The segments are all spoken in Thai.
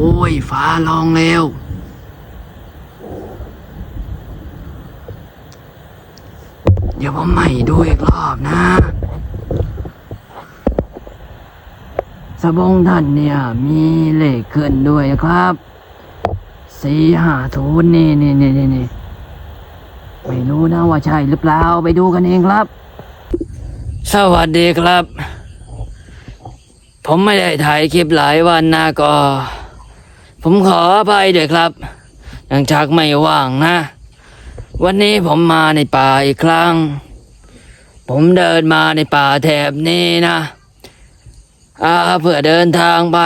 โอ้ยฟ้าลองเร็วเดี๋ยวผมใหม่ดูอีกรอบนะ สบงท่านเนี่ย มีเลขขึ้นด้วยครับสี่ห้าศูนย์นี่นี่นี่นี่นี่ไม่รู้นะว่าใช่หรือเปล่าไปดูกันเองครับ สวัสดีครับ ผมไม่ได้ถ่ายคลิปหลายวันนะก็ ผมขออภัยด้วยครับเนื่องจากไม่ว่างนะ วันนี้ผมมาในป่าอีกครั้ง ผมเดินมาในป่าแถบนี้นะอาเพื่อเดินทางไป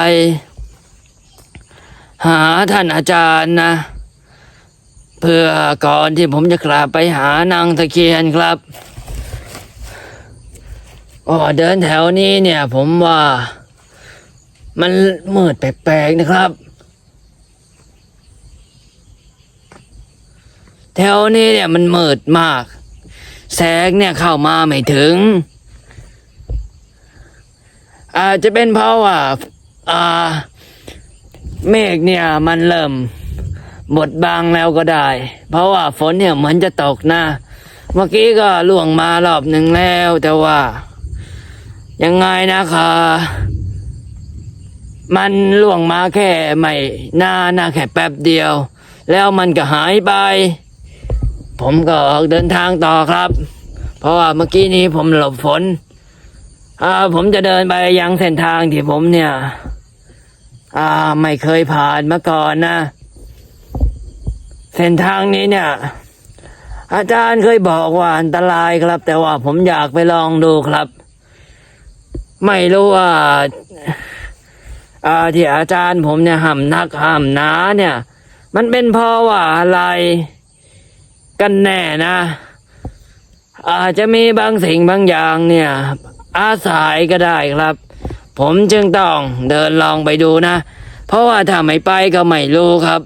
หาท่านอาจารย์นะ เพื่อก่อนที่ผมจะกลับไปหานางตะเคียนครับออเดินแถวนี้เนี่ย ผมว่า มันมืดแปลกๆนะครับ แถวนี้เนี่ยมันมืดมาก แสงเนี่ยเข้ามาไม่ถึง อาจจะเป็นเพราะว่าอ่า เมฆเนี่ยมันเริ่มบดบังแล้วก็ได้ เพราะว่าฝนเนี่ยเหมือนจะตกนะเมื่อกี้ก็ล่วงมารอบหนึ่งแล้ว แต่ว่า ยังไงนะคะ มันล่วงมาแค่ไม่นานนะแค่แป๊บเดียว แล้วมันก็หายไป ผมก็ออกเดินทางต่อครับ เพราะว่าเมื่อกี้นี้ผมหลบฝนอ่าผมจะเดินไปยังเส้นทางที่ผมเนี่ย อ่าไม่เคยผ่านมาก่อนนะ เส้นทางนี้เนี่ย อาจารย์เคยบอกว่าอันตรายครับ แต่ว่าผมอยากไปลองดูครับ ไม่รู้ว่าอาที่อาจารย์ผมเนี่ยห้ามนักห้ามหนาเนี่ย มันเป็นเพราะว่าอะไร กันแน่นะ อาจจะมีบางสิ่งบางอย่างเนี่ย อาศัยก็ได้ครับ ผมจึงต้องเดินลองไปดูนะ เพราะว่าถ้าไม่ไปก็ไม่รู้ครับ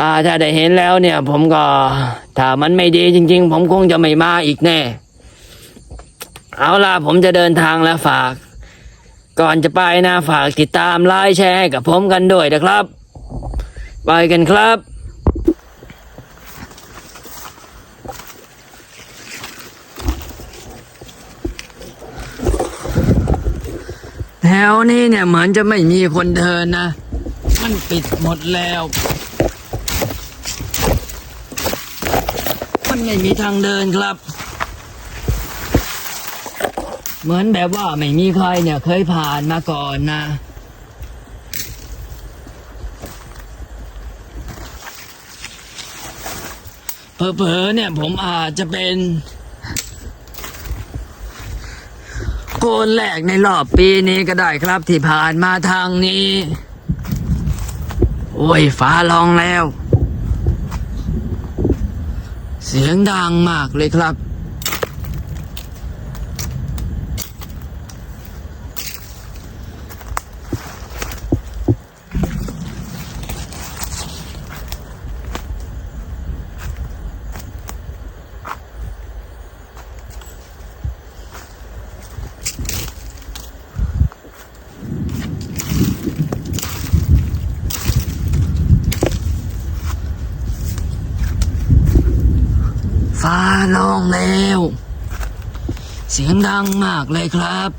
อ่าถ้าได้เห็นแล้วเนี่ย ผมก็ถ้ามันไม่ดีจริง ๆ ผมคงจะไม่มาอีกแน่ เอาล่ะผมจะเดินทางแล้วฝาก ก่อนจะไปนะฝากติดตามไลค์แชร์ให้กับผมกันด้วยนะครับ ไปกันครับ ถวนี้เนี่ยเหมือนจะไม่มีคนเดินนะ มันปิดหมดแล้ว มันไม่มีทางเดินครับ เหมือนแบบว่าไม่มีใครเนี่ยเคยผ่านมาก่อนนะ เผลอๆเนี่ยผมอาจจะเป็น กนแรกในรอบปีนี้ก็ได้ครับที่ผ่านมาทางนี้ โอ้ยฟ้าลองแล้ว เสียงดังมากเลยครับ ฟ้าลองแล้ว เสียงดังมากเลยครับ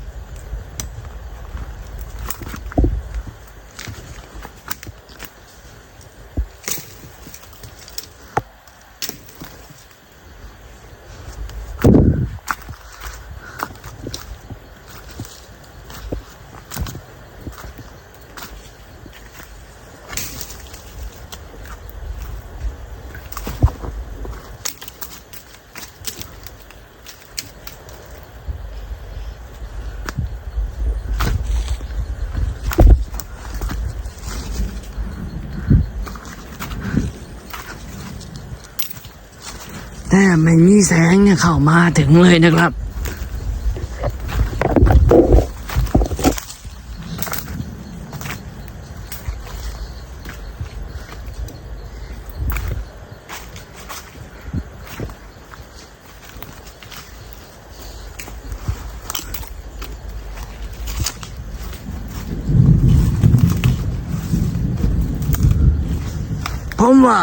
แต่ไม่มีแสงเนี่ยเข้ามาถึงเลยนะครับผมว่า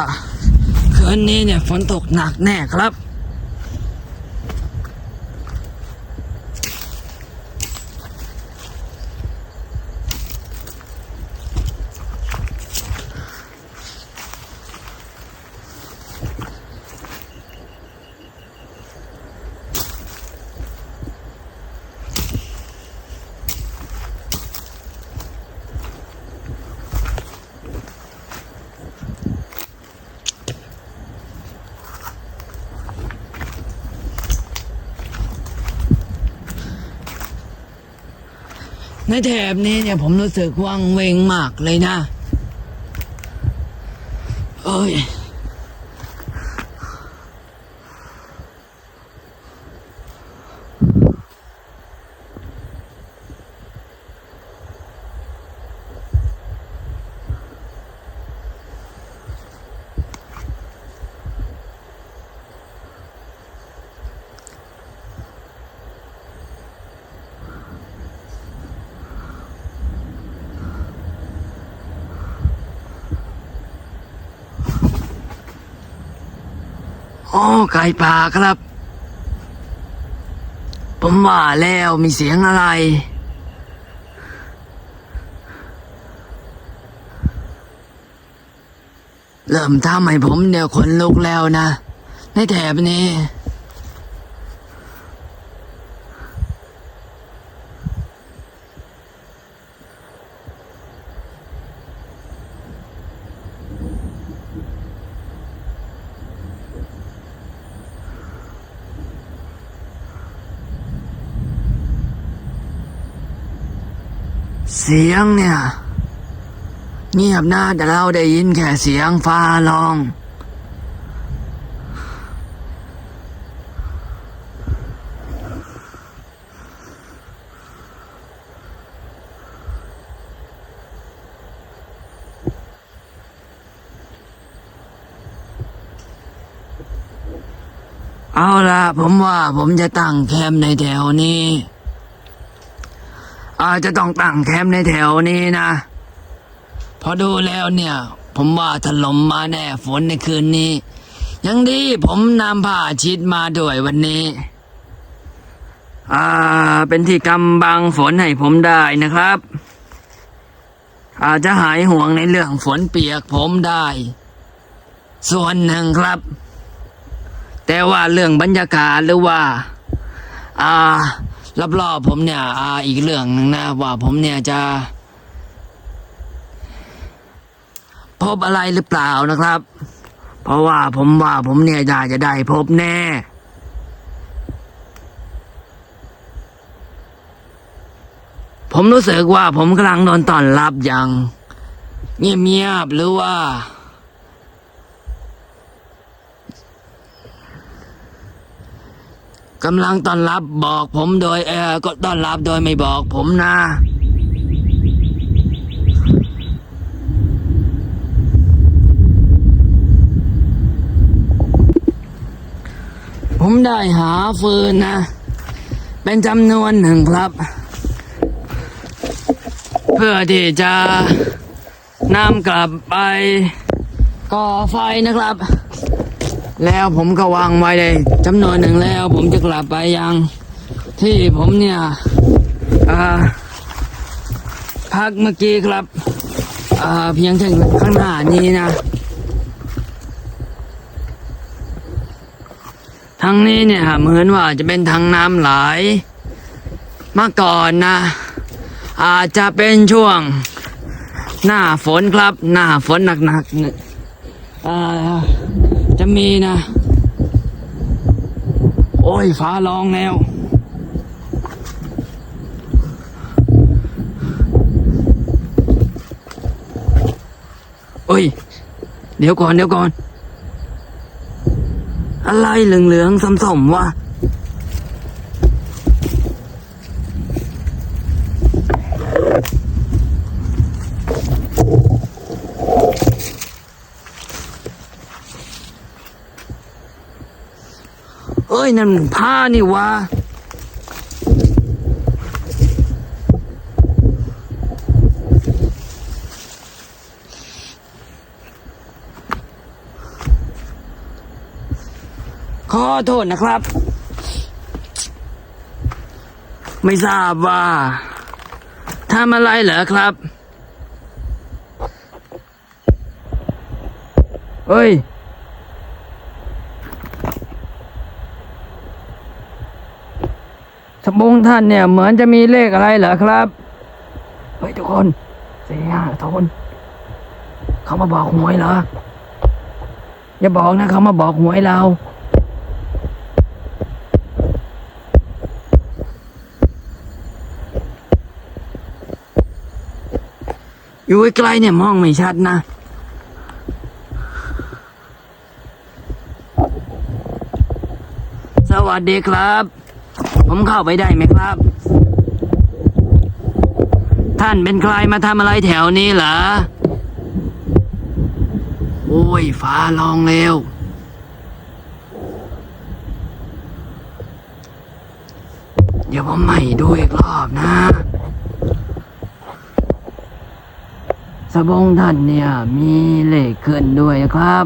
นนี้เนี่ยฝนตกหนักแน่ครับ ในแถบนี้เนี่ยผมรู้สึกว่างเวงมากเลยนะ เอ้ย อ๋อไก่ป่าครับ ผมว่าแล้วมีเสียงอะไร เริ่มทำให้ผมเดี๋ยวขนลุกแล้วนะ ในแถบนี้ สียงเนี่ย เงียบนะแต่เราได้ยินแค่เสียงฟ้าร้อง เอาละผมว่าผมจะตั้งแคมป์ในแถวนี้ อาจจะต้องตั้งแคมป์ในแถวนี้นะพอดูแล้วเนี่ย ผมว่าถล่มมาแน่ฝนในคืนนี้ ยังดีผมนำผ้าชิดมาด้วยวันนี้ อ่า เป็นที่กำบังฝนให้ผมได้นะครับ อาจจะหายห่วงในเรื่องฝนเปียกผมได้ ส่วนหนึ่งครับ แต่ว่าเรื่องบรรยากาศหรือว่า อ่า รอบๆผมเนี่ยออีกเรื่องหนึงนะว่าผมเนี่ยจะ พบอะไรหรือเปล่านะครับ เพราะว่าผมว่าผมเนี่ยอยากจะได้พบแน่ผมรู้สึกว่าผมกำลังโดนต้อนรับอย่าง เงียบๆหรือว่า กำลังต้อนรับบอกผมโดยเออก็ต้อนรับโดยไม่บอกผมนะผมได้หาฟืนนะ เป็นจำนวนหนึ่งครับ เพื่อที่จะนำกลับไปก่อไฟนะครับ แล้วผมก็วางไว้เลยจำนวนหนึ่งแล้ว ผมจะกลับไปยังที่ผมเนี่ยพักเมื่อกี้ครับเพียงแค่ข้างหน้านี้นะ ทางนี้เนี่ยเหมือนว่าจะเป็นทางน้ำไหลมาก่อนนะ อาจจะเป็นช่วงหน้าฝนครับ หน้าฝนหนักๆอ่า จะมีนะ โอ้ยฟ้าร้องแล้ว โอ้ย เดี๋ยวก่อนเดี๋ยวก่อน อะไรเหลืองๆส้มๆวะ นั่นผ้านี่วะขอโทษนะครับ ไม่ทราบว่าทำอะไรเหรอครับเฮ้ย สมองท่านเนี่ยเหมือนจะมีเลขอะไรเหรอครับ เฮ้ยทุกคนสี่ห้าโทนเขามาบอกหวยเหรอ อย่าบอกนะเขามาบอกหวยเรา อยู่ใกล้เนี่ยมองไม่ชัดนะสวัสดีครับ ผมเข้าไปได้ไหมครับ ท่านเป็นใครมาทำอะไรแถวนี้เหรอ โอ้ยฟ้าลองเร็ว เดี๋ยวผมใหม่ดูอีกรอบนะ สบงท่านเนี่ย มีเหลขขึ้นด้วยครับ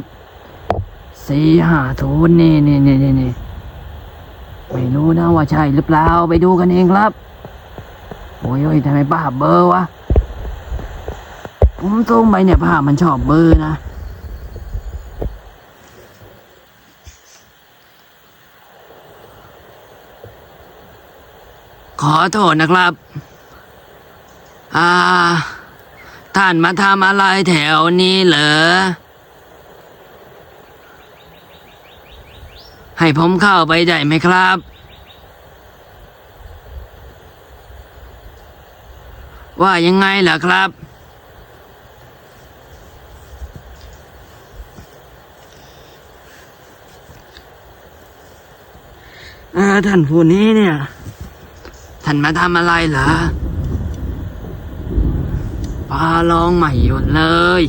สี่ห้าทูนนี่นี่นี่นี่ ไม่รู้นะว่าใช่หรือเปล่าไปดูกันเองครับ โอ้ยโอ้ยทำไมป้าเบอร์วะ ผมส่งไปเนี่ยภาพมันชอบเบอร์นะขอโทษนะครับ อ่า ท่านมาทำอะไรแถวนี้เหรอ ให้ผมเข้าไปได้ไหมครับ ว่ายังไงล่ะครับออท่านผู้นี้เนี่ย ท่านมาทำอะไรเหรอปลาลองใหม่หยุดเลย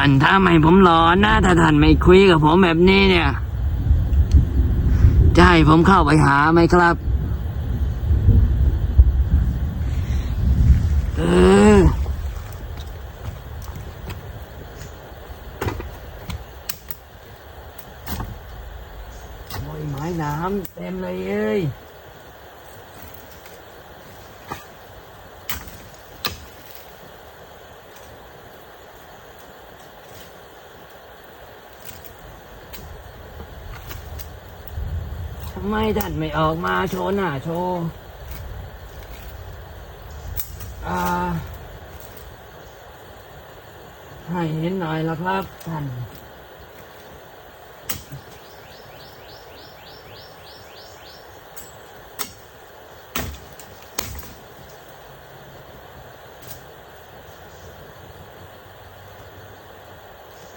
ท่านถ้าไม่ผมร้อนนะถ้าท่านไม่คุยกับผมแบบนี้เนี่ย จะให้ผมเข้าไปหาไหมครับ เออไม้น้ำเต็มเลยเอ้ยำไมท่านไม่ออกมาโชว์หน้าโชว์ให้เห็นหน่อยละครับท่าน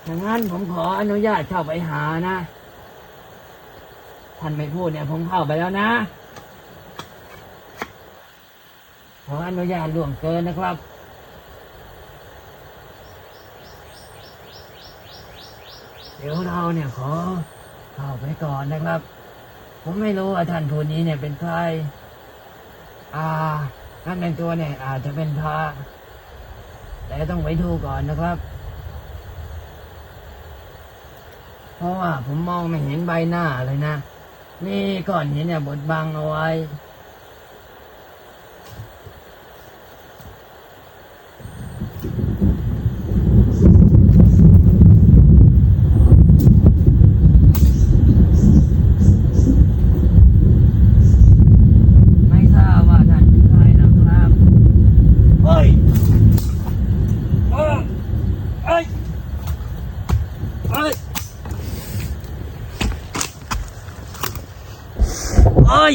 อย่างนั้นผมขออนุญาตเข้าไปหานะ ท่านไม่พูดเนี่ยผมเข้าไปแล้วนะ ขออนุญาตล่วงเกินนะครับ เดี๋ยวเราเนี่ยขอเข้าไปก่อนนะครับ ผมไม่รู้ว่าท่านผู้นี้เนี่ยเป็นใคร อ่าท่านในตัวเนี่ย อาจจะเป็นพระแต่ต้องไปดูก่อนนะครับเพราะว่าผมมองไม่เห็นใบหน้าเลยนะ นี่ก่อนนี้เนี่ยบดบังเอาไว้ ไม่ทราบว่าท่านเป็นใครนะครับ เฮ้ยเอ้ยเอ้ยเอ้ย เอ้ย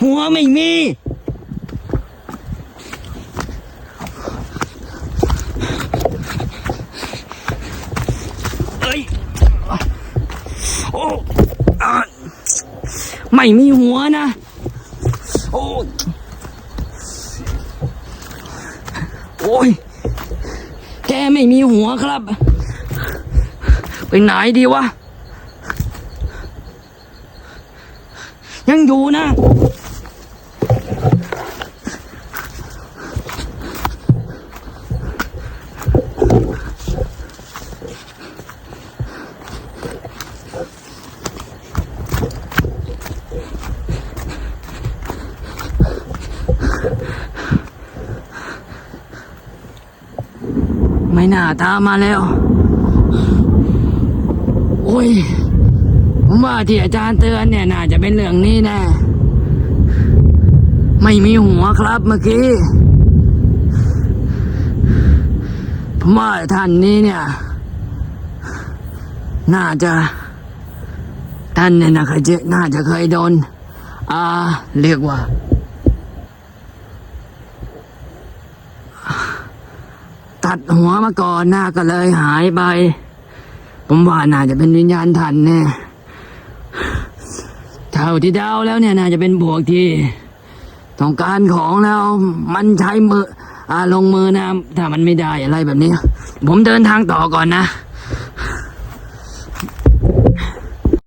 หัวไม่มี เอ้ย โอ้อะไม่มีหัวนะ โอ้ยโอ้ย แกไม่มีหัวครับ ไปไหนดีวะ ยังอยู่นะ ไม่น่าตามมาแล้ว โอ้ย ผมว่าที่อาจารย์เตือนเนี่ยน่าจะเป็นเรื่องนี้แน่ ไม่มีหัวครับเมื่อกี้ ผมว่าท่านนี้เนี่ย น่าจะท่านเนี่ยนะเคยเจอน่าจะเคยโดน อ่า เรียกว่า ตัดหัวมาก่อนหน้าก็เลยหายไป ผมว่าน่าจะเป็นวิญญาณทันแน่เท่าที่เดาแล้วเนี่ยน่าจะเป็นบวกที่ต้องการของแล้วมันใช้มืออาลงมือนะถ้ามันไม่ได้อะไรแบบนี้ ผมเดินทางต่อก่อนนะ